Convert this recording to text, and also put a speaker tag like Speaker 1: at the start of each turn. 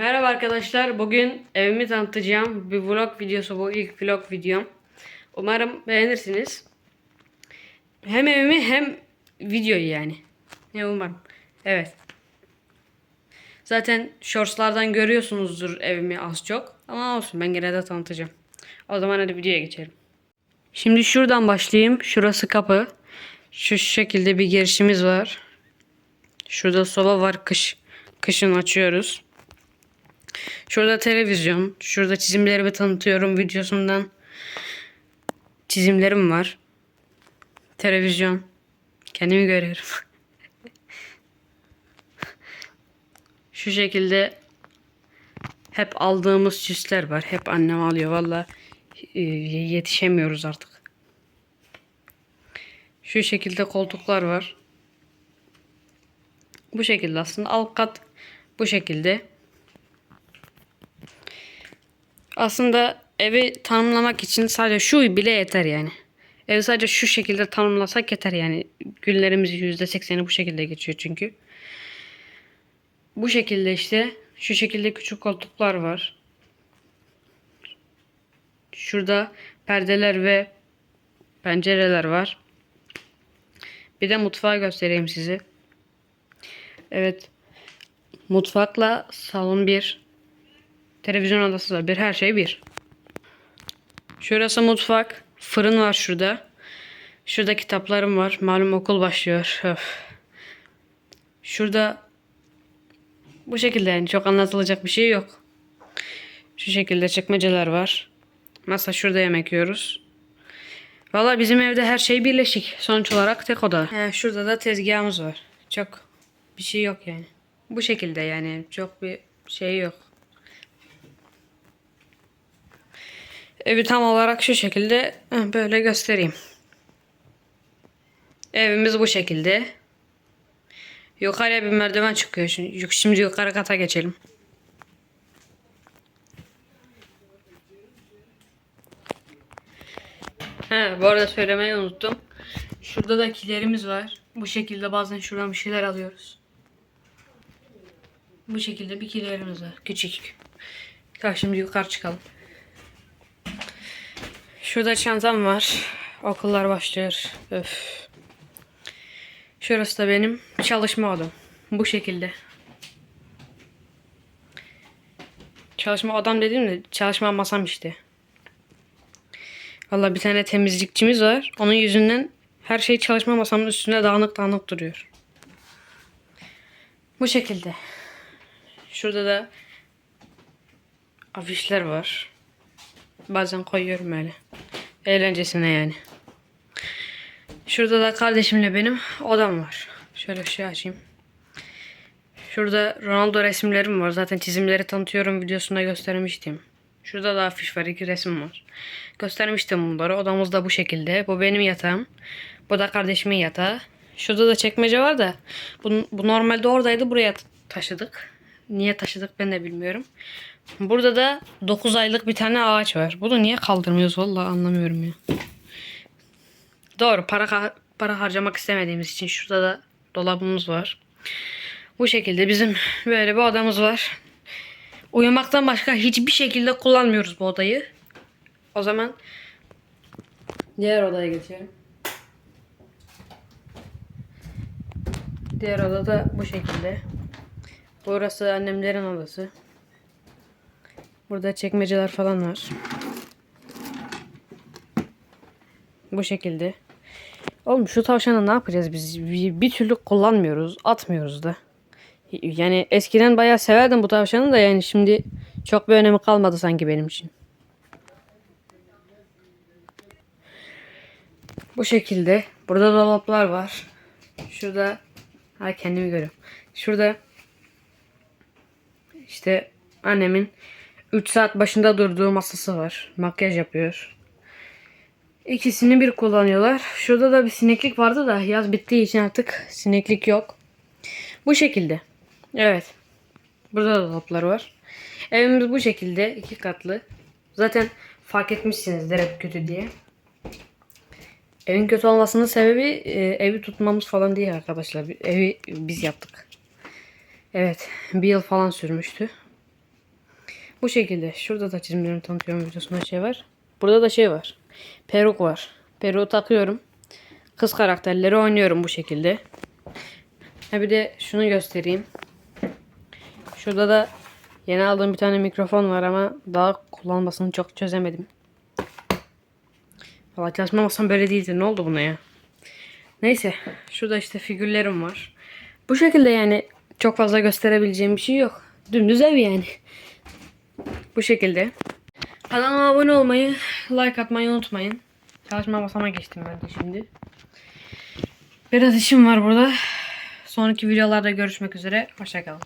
Speaker 1: Merhaba arkadaşlar. Bugün evimi tanıtacağım. Bir vlog videosu bu. ilk vlog videom. Umarım beğenirsiniz. Hem evimi hem videoyu yani. Ne umarım. Evet. Zaten shortslardan görüyorsunuzdur evimi az çok. Ama olsun ben gene de tanıtacağım. O zaman hadi videoya geçelim. Şimdi şuradan başlayayım. Şurası kapı. Şu şekilde bir girişimiz var. Şurada soba var. Kış kışın açıyoruz. Şurada televizyon. Şurada çizimlerimi tanıtıyorum videosundan. Çizimlerim var. Televizyon. Kendimi görüyorum. Şu şekilde hep aldığımız süsler var. Hep annem alıyor. Valla e, yetişemiyoruz artık. Şu şekilde koltuklar var. Bu şekilde aslında alt kat bu şekilde. Aslında evi tanımlamak için sadece şu bile yeter yani. Evi sadece şu şekilde tanımlasak yeter yani. Günlerimizin %80'i bu şekilde geçiyor çünkü. Bu şekilde işte şu şekilde küçük koltuklar var. Şurada perdeler ve pencereler var. Bir de mutfağı göstereyim size. Evet. Mutfakla salon bir. Televizyon odası da bir. Her şey bir. Şurası mutfak. Fırın var şurada. Şurada kitaplarım var. Malum okul başlıyor. Öf. Şurada bu şekilde yani çok anlatılacak bir şey yok. Şu şekilde çekmeceler var. Masa şurada yemek yiyoruz. Valla bizim evde her şey birleşik. Sonuç olarak tek oda. He, şurada da tezgahımız var. Çok bir şey yok yani. Bu şekilde yani çok bir şey yok. Evi tam olarak şu şekilde böyle göstereyim. Evimiz bu şekilde. Yukarıya bir merdiven çıkıyor. Şimdi, şimdi yukarı kata geçelim. He, bu arada söylemeyi unuttum. Şurada da kilerimiz var. Bu şekilde bazen şuradan bir şeyler alıyoruz. Bu şekilde bir kilerimiz var. Küçük. Tamam şimdi yukarı çıkalım. Şurada çantam var. Okullar başlıyor. Öf. Şurası da benim çalışma odam. Bu şekilde. Çalışma odam dediğim de çalışma masam işte. Valla bir tane temizlikçimiz var. Onun yüzünden her şey çalışma masamın üstünde dağınık dağınık duruyor. Bu şekilde. Şurada da afişler var. Bazen koyuyorum öyle. Eğlencesine yani. Şurada da kardeşimle benim odam var. Şöyle şey açayım. Şurada Ronaldo resimlerim var. Zaten çizimleri tanıtıyorum videosunda göstermiştim. Şurada da afiş var. iki resim var. Göstermiştim bunları. Odamız da bu şekilde. Bu benim yatağım. Bu da kardeşimin yatağı. Şurada da çekmece var da. Bu, bu normalde oradaydı. Buraya taşıdık. Niye taşıdık ben de bilmiyorum. Burada da 9 aylık bir tane ağaç var. Bunu niye kaldırmıyoruz vallahi anlamıyorum ya. Doğru para para harcamak istemediğimiz için şurada da dolabımız var. Bu şekilde bizim böyle bir odamız var. Uyumaktan başka hiçbir şekilde kullanmıyoruz bu odayı. O zaman diğer odaya geçelim. Diğer oda da bu şekilde. Burası annemlerin odası. Burada çekmeceler falan var. Bu şekilde. Oğlum şu tavşanı ne yapacağız biz? Bir, türlü kullanmıyoruz. Atmıyoruz da. Yani eskiden bayağı severdim bu tavşanı da yani şimdi çok bir önemi kalmadı sanki benim için. Bu şekilde. Burada dolaplar var. Şurada ha kendimi görüyorum. Şurada işte annemin 3 saat başında durduğu masası var. Makyaj yapıyor. İkisini bir kullanıyorlar. Şurada da bir sineklik vardı da yaz bittiği için artık sineklik yok. Bu şekilde. Evet. Burada da dolaplar var. Evimiz bu şekilde. iki katlı. Zaten fark etmişsinizdir hep kötü diye. Evin kötü olmasının sebebi e, evi tutmamız falan değil arkadaşlar. Evi biz yaptık. Evet. Bir yıl falan sürmüştü. Bu şekilde. Şurada da çizimlerimi tanıtıyorum videosunda şey var. Burada da şey var. Peruk var. Peruğu takıyorum. Kız karakterleri oynuyorum bu şekilde. Ha bir de şunu göstereyim. Şurada da yeni aldığım bir tane mikrofon var ama daha kullanmasını çok çözemedim. Valla çalışmamasam böyle değildi. Ne oldu buna ya? Neyse. Şurada işte figürlerim var. Bu şekilde yani çok fazla gösterebileceğim bir şey yok. Dümdüz ev yani. Bu şekilde. Kanalıma abone olmayı, like atmayı unutmayın. Çalışma basama geçtim ben de şimdi. Biraz işim var burada. Sonraki videolarda görüşmek üzere. Hoşçakalın.